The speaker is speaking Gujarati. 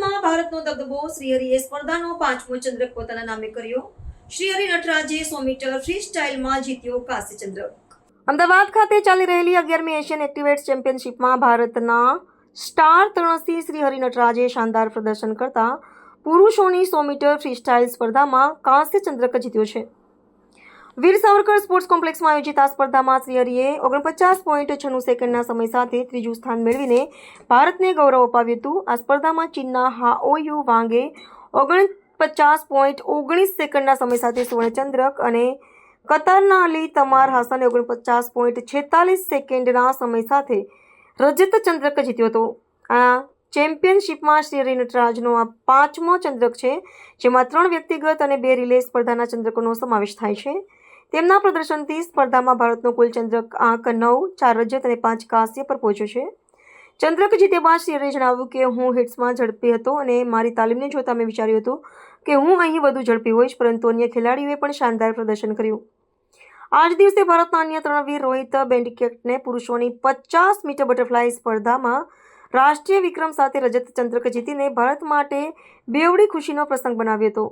અમદાવાદમાં ભારતનો દબદબો શ્રીહરિએ સ્પર્ધાનો પાંચમો ચંદ્રક પોતાના નામે કર્યો. શ્રીહરિ નટરાજે સો મીટર ફ્રી સ્ટાઇલમાં જીત્યો કાંસ્ય ચંદ્રક. અમદાવાદ ખાતે ચાલી રહેલી અગિયારમી એશિયન એક્ટિવેટ્સ ચેમ્પિયનશિપમાં ભારતના સ્ટાર તરણસી શ્રીહરિ નટરાજે શાનદાર પ્રદર્શન કરતા પુરુષોની સો મીટર ફ્રી સ્ટાઇલ સ્પર્ધામાં કાંસ્ય ચંદ્રક જીત્યો છે. વીર સાવરકર સ્પોર્ટ્સ કોમ્પ્લેક્સમાં આયોજિત આ સ્પર્ધામાં શ્રીહરિએ ઓગણપચાસ પોઈન્ટ છન્નું સેકન્ડના સમય સાથે ત્રીજું સ્થાન મેળવીને ભારતને ગૌરવ અપાવ્યું હતું. આ સ્પર્ધામાં ચીનના હાઓયુ વાંગે ઓગણપચાસ પોઈન્ટ ઓગણીસ સેકન્ડના સમય સાથે સુવર્ણચંદ્રક અને કતારના અલી તમાર હાસને ઓગણપચાસ પોઈન્ટ છેતાલીસ સેકન્ડના સમય સાથે રજત ચંદ્રક જીત્યો હતો. આ ચેમ્પિયનશિપમાં શ્રી નટરાજનો આ પાંચમો ચંદ્રક છે, જેમાં ત્રણ વ્યક્તિગત અને બે રિલે સ્પર્ધાના ચંદ્રકોનો સમાવેશ થાય છે. તેમના પ્રદર્શનથી સ્પર્ધામાં ભારતનો કુલ ચંદ્રક આંક નવ, ચાર રજત અને પાંચ કાંસ્ય પર પહોંચ્યો છે. ચંદ્રક જીત્યા બાદ શ્રીહરિએ જણાવ્યું કે હું હિટ્સમાં ઝડપી હતો અને મારી તાલીમને જોતા મેં વિચાર્યું હતું કે હું અહીં વધુ ઝડપી હોઈશ, પરંતુ અન્ય ખેલાડીઓએ પણ શાનદાર પ્રદર્શન કર્યું. આ જ દિવસે ભારતના અન્ય ત્રણ વીર રોહિત બેન્ડિકેટને પુરુષોની પચાસ મીટર બટરફ્લાય સ્પર્ધામાં રાષ્ટ્રીય વિક્રમ સાથે રજત ચંદ્રક જીતીને ભારત માટે બેવડી ખુશીનો પ્રસંગ બનાવ્યો હતો.